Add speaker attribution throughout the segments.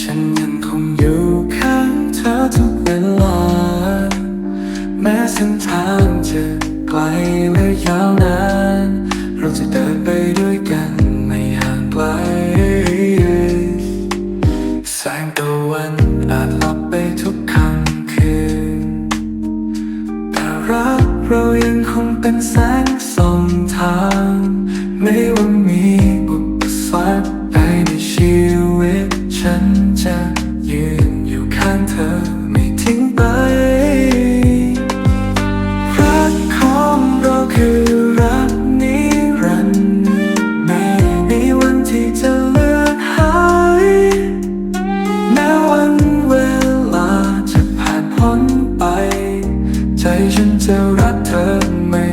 Speaker 1: ฉันยังคงอยู่ข้างเธอทุกเวลา แม้เส้นทางจะไกลและยาวนาน เราจะเดินไปด้วยกันไม่ห่างไกล แสงตะวันอาจลับไปทุกค่ำคืนแต่รักเรายังคงเป็นแสง จะยืนอยู่ข้างเธอไม่ทิ้งไป รักของเราคือรักนิรันดร์ไม่มีวันที่จะเลือนหายแม้วันเวลาจะผ่านพ้นไป ใจฉันจะรักเธอไม่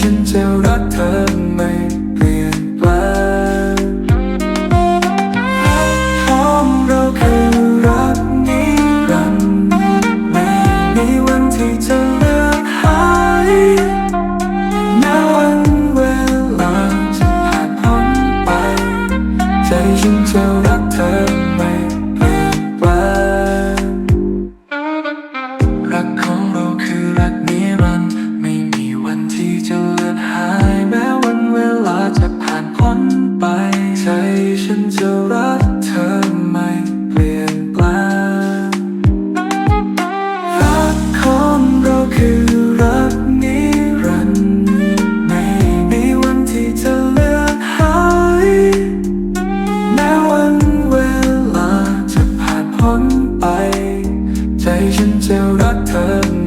Speaker 1: ฉันจะรักเธอไหม time.